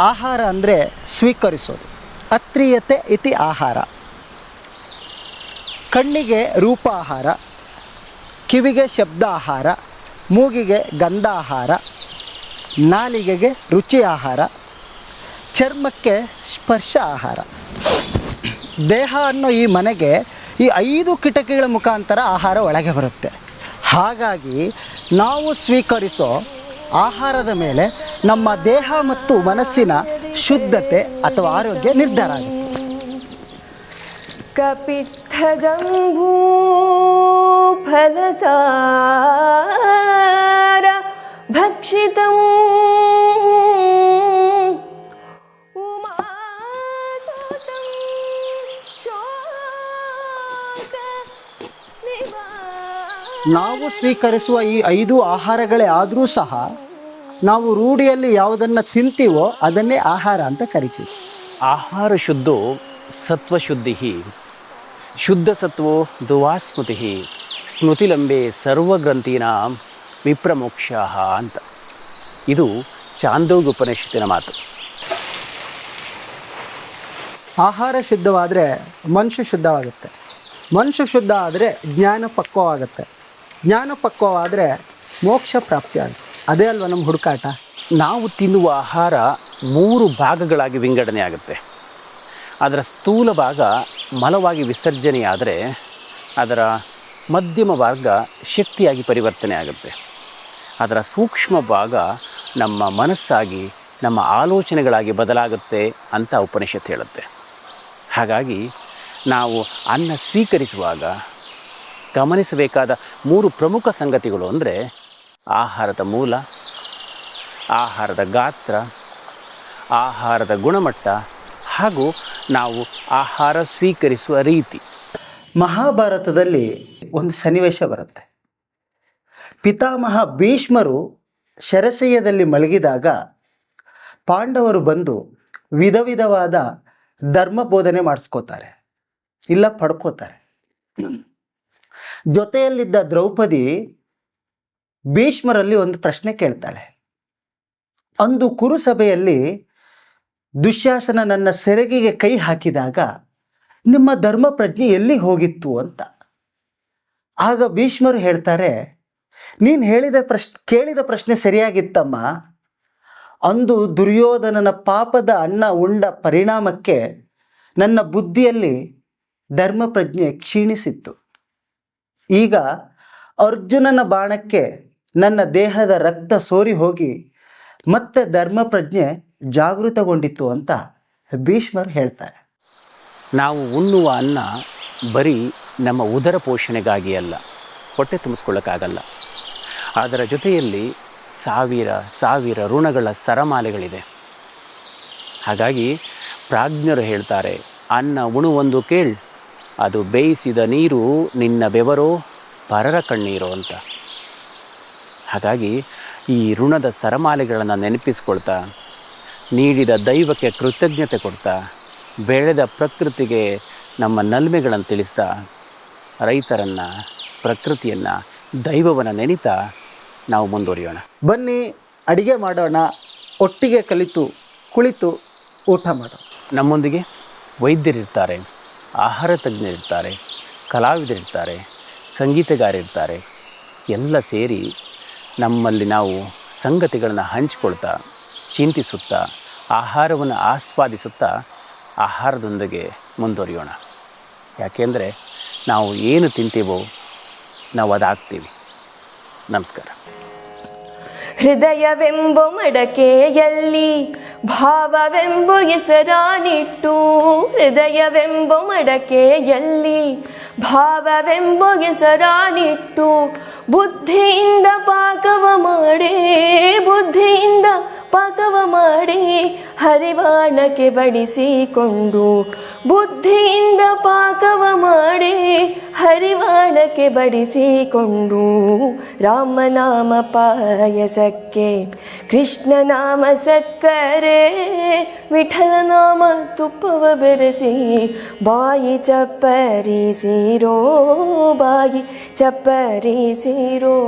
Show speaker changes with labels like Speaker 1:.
Speaker 1: ಆಹಾರ ಅಂದರೆ ಸ್ವೀಕರಿಸೋದು. ಅತ್ರಿಯತೆ ಇತಿ ಆಹಾರ. ಕಣ್ಣಿಗೆ ರೂಪ ಆಹಾರ ಕಿವಿಗೆ ಶಬ್ದ ಆಹಾರ ಮೂಗಿಗೆ ಗಂಧ ಆಹಾರ ನಾಲಿಗೆಗೆ ರುಚಿ ಆಹಾರ ಚರ್ಮಕ್ಕೆ ಸ್ಪರ್ಶ ಆಹಾರ ದೇಹ ಅನ್ನೋ ಈ ಮನೆಗೆ ಈ ಐದು ಕಿಟಕಿಗಳ ಮುಖಾಂತರ ಆಹಾರ ಒಳಗೆ ಬರುತ್ತೆ. ಹಾಗಾಗಿ ನಾವು ಸ್ವೀಕರಿಸೋ ಆಹಾರದ ಮೇಲೆ ನಮ್ಮ ದೇಹ ಮತ್ತು ಮನಸ್ಸಿನ ಶುದ್ಧತೆ ಅಥವಾ ಆರೋಗ್ಯ ನಿರ್ಧಾರ ಆಗುತ್ತೆ.
Speaker 2: ಕಪಿತ್ಥಜಂಭೂ ಫಲಸಾರ ಭಕ್ಷಿತ
Speaker 1: ನಾವು ಸ್ವೀಕರಿಸುವ ಈ ಐದು ಆಹಾರಗಳೇ ಆದರೂ ಸಹ ನಾವು ರೂಢಿಯಲ್ಲಿ ಯಾವುದನ್ನು ತಿಂತೀವೋ ಅದನ್ನೇ ಆಹಾರ ಅಂತ ಕರಿತೀವಿ.
Speaker 3: ಆಹಾರ ಶುದ್ಧೋ ಸತ್ವಶುದ್ಧಿ ಶುದ್ಧ ಸತ್ವೋ ದುವಾಸ್ಮೃತಿ ಸ್ಮೃತಿಲಂಬೆ ಸರ್ವಗ್ರಂಥಿನ ವಿಪ್ರಮೋಕ್ಷ ಅಂತ. ಇದು ಚಾಂದೋಗ ಉಪನಿಷತ್ತಿನ ಮಾತು.
Speaker 1: ಆಹಾರ ಶುದ್ಧವಾದರೆ ಮನುಷ್ಯ ಶುದ್ಧವಾಗುತ್ತೆ. ಮನುಷ್ಯ ಶುದ್ಧ ಆದರೆ ಜ್ಞಾನ ಪಕ್ವವಾಗುತ್ತೆ. ಜ್ಞಾನ ಪಕ್ವವಾದರೆ ಮೋಕ್ಷ ಪ್ರಾಪ್ತಿ ಆಗುತ್ತೆ ಅದೇ ಅಲ್ವಾ ನಮ್ಮ ಹುಡುಕಾಟ?
Speaker 3: ನಾವು ತಿನ್ನುವ ಆಹಾರ ಮೂರು ಭಾಗಗಳಾಗಿ ವಿಂಗಡಣೆ ಆಗುತ್ತೆ ಅದರ ಸ್ಥೂಲ ಭಾಗ ಮಲವಾಗಿ ವಿಸರ್ಜನೆಯಾದರೆ ಅದರ ಮಧ್ಯಮ ಭಾಗ ಶಕ್ತಿಯಾಗಿ ಪರಿವರ್ತನೆ ಆಗುತ್ತೆ ಅದರ ಸೂಕ್ಷ್ಮ ಭಾಗ ನಮ್ಮ ಮನಸ್ಸಾಗಿ, ನಮ್ಮ ಆಲೋಚನೆಗಳಾಗಿ ಬದಲಾಗುತ್ತೆ ಅಂತ ಉಪನಿಷತ್ತು ಹೇಳುತ್ತೆ. ಹಾಗಾಗಿ ನಾವು ಅನ್ನ ಸ್ವೀಕರಿಸುವಾಗ ಗಮನಿಸಬೇಕಾದ ಮೂರು ಪ್ರಮುಖ ಸಂಗತಿಗಳು ಅಂದರೆ ಆಹಾರದ ಮೂಲ, ಆಹಾರದ ಗಾತ್ರ, ಆಹಾರದ ಗುಣಮಟ್ಟ ಹಾಗೂ ನಾವು ಆಹಾರ ಸ್ವೀಕರಿಸುವ ರೀತಿ.
Speaker 1: ಮಹಾಭಾರತದಲ್ಲಿ ಒಂದು ಸನ್ನಿವೇಶ ಬರುತ್ತೆ. ಪಿತಾಮಹ ಭೀಷ್ಮರು ಶರಶಯ್ಯದಲ್ಲಿ ಮಲಗಿದಾಗ ಪಾಂಡವರು ಬಂದು ವಿಧ ವಿಧವಾದ ಧರ್ಮ ಬೋಧನೆ ಮಾಡಿಸ್ಕೋತಾರೆ, ಇಲ್ಲ ಪಡ್ಕೋತಾರೆ. ಜೊತೆಯಲ್ಲಿದ್ದ ದ್ರೌಪದಿ ಭೀಷ್ಮರಲ್ಲಿ ಒಂದು ಪ್ರಶ್ನೆ ಕೇಳ್ತಾಳೆ. ಅಂದು ಕುರುಸಭೆಯಲ್ಲಿ ದುಶ್ಯಾಸನ ನನ್ನ ಸೆರಗಿಗೆ ಕೈ ಹಾಕಿದಾಗ ನಿಮ್ಮ ಧರ್ಮ ಪ್ರಜ್ಞೆ ಎಲ್ಲಿ ಹೋಗಿತ್ತು ಅಂತ. ಆಗ ಭೀಷ್ಮರು ಹೇಳ್ತಾರೆ, ನೀನು ಹೇಳಿದ ಪ್ರಶ್, ಕೇಳಿದ ಪ್ರಶ್ನೆ ಸರಿಯಾಗಿತ್ತಮ್ಮ. ಅಂದು ದುರ್ಯೋಧನನ ಪಾಪದ ಅಣ್ಣ ಉಂಡ ಪರಿಣಾಮಕ್ಕೆ ನನ್ನ ಬುದ್ಧಿಯಲ್ಲಿ ಧರ್ಮ ಪ್ರಜ್ಞೆ ಕ್ಷೀಣಿಸಿತ್ತು. ಈಗ ಅರ್ಜುನನ ಬಾಣಕ್ಕೆ ನನ್ನ ದೇಹದ ರಕ್ತ ಸೋರಿ ಹೋಗಿ ಮತ್ತೆ ಧರ್ಮ ಪ್ರಜ್ಞೆ ಜಾಗೃತಗೊಂಡಿತ್ತು ಅಂತ ಭೀಷ್ಮರು ಹೇಳ್ತಾರೆ.
Speaker 3: ನಾವು ಉಣ್ಣುವ ಅನ್ನ ಬರೀ ನಮ್ಮ ಉದರ ಪೋಷಣೆಗಾಗಿ ಅಲ್ಲ, ಹೊಟ್ಟೆ ತುಂಬಿಸ್ಕೊಳ್ಳೋಕ್ಕಾಗಲ್ಲ. ಅದರ ಜೊತೆಯಲ್ಲಿ ಸಾವಿರ ಸಾವಿರ ಋಣಗಳ ಸರಮಾಲೆಗಳಿದೆ. ಹಾಗಾಗಿ ಪ್ರಾಜ್ಞರು ಹೇಳ್ತಾರೆ, ಅನ್ನ ಉಣುವೊಂದು ಕೇಳ್, ಅದು ಬೇಯಿಸಿದ ನೀರು ನಿನ್ನ ಬೆವರೋ ಪರರ ಕಣ್ಣೀರೋ ಅಂತ. ಹಾಗಾಗಿ ಈ ಋಣದ ಸರಮಾಲೆಗಳನ್ನು ನೆನಪಿಸ್ಕೊಳ್ತಾ ನೀಡಿದ ದೈವಕ್ಕೆ ಕೃತಜ್ಞತೆ ಕೊಡ್ತಾ ಬೆಳೆದ ಪ್ರಕೃತಿಗೆ ನಮ್ಮ ನಲ್ಮೆಗಳನ್ನು ತಿಳಿಸ್ತಾ ರೈತರನ್ನು ಪ್ರಕೃತಿಯನ್ನು ದೈವವನ್ನು ನೆನೀತಾ ನಾವು ಮುಂದುವರಿಯೋಣ.
Speaker 1: ಬನ್ನಿ ಅಡಿಗೆ ಮಾಡೋಣ ಒಟ್ಟಿಗೆ ಕಲಿತು ಕುಳಿತು ಊಟ ಮಾಡೋಣ.
Speaker 3: ನಮ್ಮೊಂದಿಗೆ ವೈದ್ಯರಿರ್ತಾರೆ ಆಹಾರ ತಜ್ಞರಿರ್ತಾರೆ ಕಲಾವಿದರಿರ್ತಾರೆ ಸಂಗೀತಗಾರರಿರ್ತಾರೆ ಎಲ್ಲ ಸೇರಿ ನಮ್ಮಲ್ಲಿ ನಾವು ಸಂಗತಿಗಳನ್ನು ಹಂಚಿಕೊಳ್ತಾ, ಚಿಂತಿಸುತ್ತಾ, ಆಹಾರವನ್ನು ಆಸ್ವಾದಿಸುತ್ತಾ ಆಹಾರದೊಂದಿಗೆ ಮುಂದುವರಿಯೋಣ. ಯಾಕೆಂದರೆ ನಾವು ಏನು ತಿಂತೀವೋ ನಾವು ಅದಾಗ್ತೀವಿ. ನಮಸ್ಕಾರ.
Speaker 2: ಹೃದಯವೆಂಬ ಮಡಕೆಯಲ್ಲಿ, ಭಾವವೆಂಬು ಹೆಸರಾನಿಟ್ಟು, ಹೃದಯವೆಂಬ ಮಡಕೆಯಲ್ಲಿ ಭಾವವೆಂಬ ಸರಾನಿಟ್ಟು ಬುದ್ಧಿಯಿಂದ ಪಾಕವ ಮಾಡಿ ಬುದ್ಧಿಯಿಂದ ಪಾಕವ ಮಾಡಿ ಹರಿವಾಣಕ್ಕೆ ಬಡಿಸಿಕೊಂಡು ಬುದ್ಧಿಯಿಂದ ಪಾಕವ ಮಾಡಿ ಹರಿವಾಣಕ್ಕೆ ಬಡಿಸಿಕೊಂಡು ರಾಮನಾಮ ಪಾಯಸಕ್ಕೆ ಕೃಷ್ಣನಾಮ ಸಕ್ಕರೆ ವಿಠಲನಾಮ ತುಪ್ಪವ ಬೆರೆಸಿ ಬಾಯಿ ಚಪ್ಪರಿಸಿರೋ ಬಾಯಿ ಚಪ್ಪರಿಸಿರೋ.